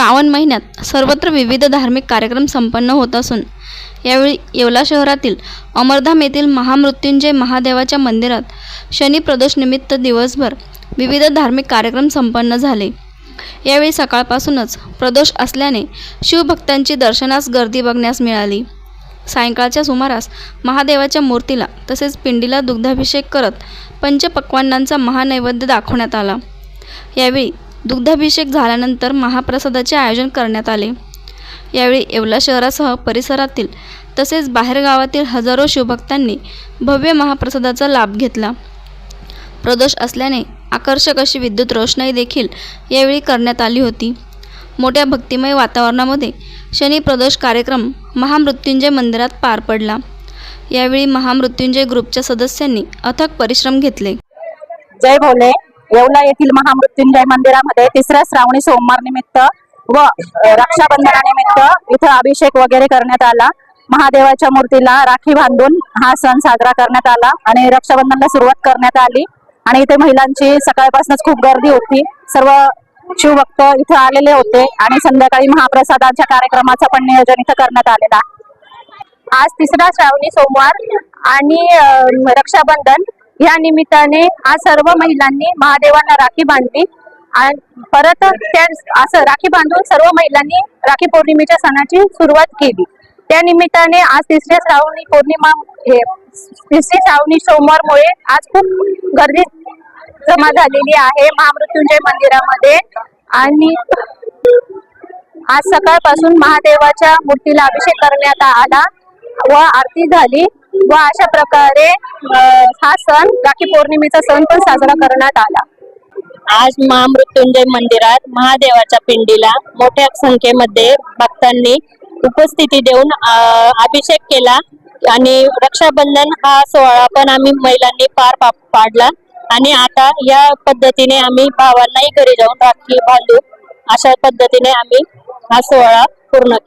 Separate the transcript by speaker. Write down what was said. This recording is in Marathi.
Speaker 1: श्रावण महिन्यात सर्वत्र विविध धार्मिक कार्यक्रम संपन्न होत असून यावेळी येवला शहरातील अमरधाम येथील महामृत्युंजय महादेवाच्या मंदिरात शनी प्रदोषनिमित्त दिवसभर विविध धार्मिक कार्यक्रम संपन्न झाले. यावेळी सकाळपासूनच प्रदोष असल्याने शिवभक्तांची दर्शनास गर्दी बघण्यास मिळाली. सायंकाळच्या सुमारास महादेवाच्या मूर्तीला तसेच पिंडीला दुग्धाभिषेक करत पंचपक्वान्नांचा महानैवेद्य दाखवण्यात आला. यावेळी दुग्धाभिषेक झाल्यानंतर महाप्रसादाचे आयोजन करण्यात आले. यावेळी येवला शहरासह परिसरातील तसेच बाहेरगावातील हजारो शिवभक्तांनी भव्य महाप्रसादाचा लाभ घेतला. प्रदोष असल्याने आकर्षक अशी विद्युत रोषणाई देखील यावेळी करण्यात आली होती. मोठ्या भक्तिमय वातावरणामध्ये शनी प्रदोष कार्यक्रम महामृत्युंजय मंदिरात पार पडला. यावेळी महामृत्युंजय ग्रुपच्या सदस्यांनी अथक परिश्रम घेतले.
Speaker 2: जय भोले. येवला येथील महामृत्युंजय मंदिरामध्ये तिसऱ्या श्रावणी सोमवार निमित्त व रक्षाबंधनानिमित्त इथं अभिषेक वगैरे करण्यात आला. महादेवाच्या मूर्तीला राखी बांधून हा सण साजरा करण्यात आला आणि रक्षाबंधनला सुरुवात करण्यात आली. आणि इथे महिलांची सकाळपासूनच खूप गर्दी होती. सर्व शिवभक्त इथं आलेले होते आणि संध्याकाळी महाप्रसादाच्या कार्यक्रमाचं पण नियोजन इथं करण्यात आलेलं आहे.
Speaker 3: आज तिसरा श्रावणी सोमवार आणि रक्षाबंधन या निमित्ताने आज सर्व महिलांनी महादेवांना राखी बांधली. आणि परत त्या असं राखी बांधून सर्व महिलांनी राखी पौर्णिमेच्या सणाची सुरुवात केली. त्या निमित्ताने आज तिसऱ्या श्रावणी पौर्णिमा हे तिसरी श्रावणी सोमवारमुळे आज खूप गर्दी जमा झालेली आहे महामृत्युंजय मंदिरामध्ये. आणि आज सकाळपासून महादेवाच्या मूर्तीला अभिषेक करण्यात आला व आरती झाली. व अशा प्रकारे हा सण राखी पौर्णिमेचा सण पण साजरा करण्यात आला.
Speaker 2: आज महामृत्युंजय मंदिरात महादेवाच्या पिंडीला मोठ्या संख्येमध्ये भक्तांनी उपस्थिती देऊन अभिषेक केला आणि रक्षाबंधन हा सोहळा पण आम्ही महिलांनी पार पा- पाडला. आणि आता या पद्धतीने आम्ही भावांनाही घरी जाऊन राखी बांधू. अशा पद्धतीने आम्ही हा सोहळा पूर्ण केला